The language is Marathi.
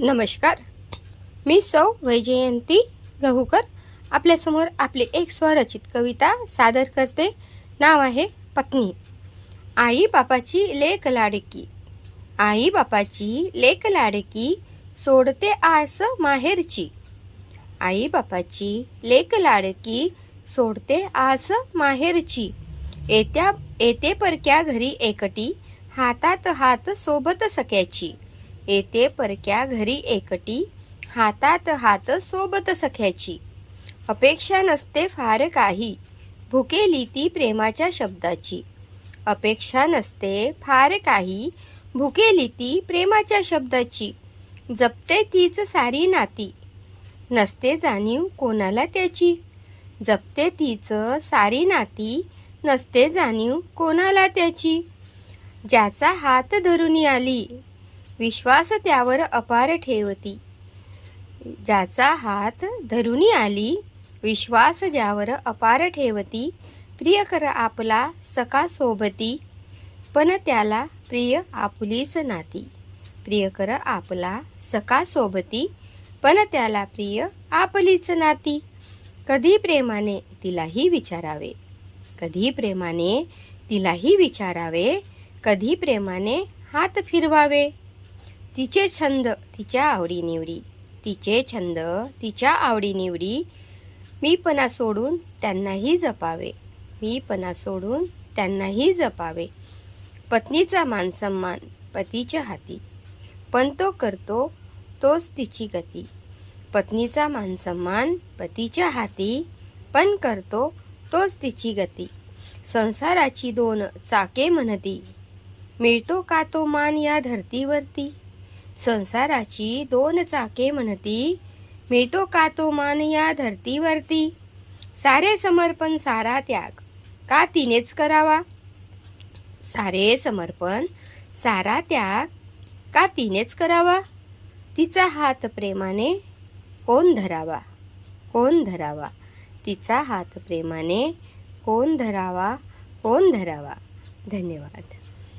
नमस्कार. मी सौ वैजयंती गहूकर. आपल्यासमोर आपली एक स्वरचित कविता सादर करते. नाव आहे पत्नी. आई बापाची लेक लाडकी. आई बापाची लेक लाडकी सोडते आस माहेरची. आई बापाची लेक लाडकी सोडते आस माहेरची. येत्या येते परक्या घरी एकटी हातात हात सोबत सख्याची. येते परक्या घरी एकटी हातात हात सोबत सख्याची. अपेक्षा नसते फार काही भुकेली ती प्रेमाच्या शब्दाची. अपेक्षा नसते फार काही भुकेली ती प्रेमाच्या शब्दाची. जपते तीच सारी नाती. नसते जाणीव कोणाला त्याची. जपते तीच सारी नाती नसते जाणीव कोणाला त्याची. ज्याचा हात धरून आली विश्वास त्यावर अपार ठेवती. ज्याचा हात धरुणी आली विश्वास ज्यावर अपार ठेवती. प्रिय कर आपला सका सोबती पण त्याला प्रिय आपुलीच नाती. प्रिय कर आपला सका सोबती पण त्याला प्रिय आपलीच नाती. कधी प्रेमाने तिलाही विचारावे कधी प्रेमाने तिलाही विचारावे कधी प्रेमाने हात फिरवावे. तिचे छंद तिच्या आवडीनिवडी. तिचे छंद तिच्या आवडीनिवडी. मीपणा सोडून त्यांनाही जपावे. मीपणा सोडून त्यांनाही जपावे. पत्नीचा मानसन्मान पतीच्या हाती. पण तो करतो तोच तिची गती. पत्नीचा मानसन्मान पतीच्या हाती. पण करतो तोच तिची गती. संसाराची दोन चाके म्हणती. मिळतो का तो मान या धरतीवरती? संसाराची दोन चाके म्हणती मिळतो का तो मान या धरतीवरती? सारे समर्पण सारा त्याग का तिनेच करावा? सारे समर्पण सारा त्याग का तिनेच करावा? तिचा हात प्रेमाने कोण धरावा? कोण धरावा? तिचा हात प्रेमाने कोण धरावा? कोण धरावा? धन्यवाद.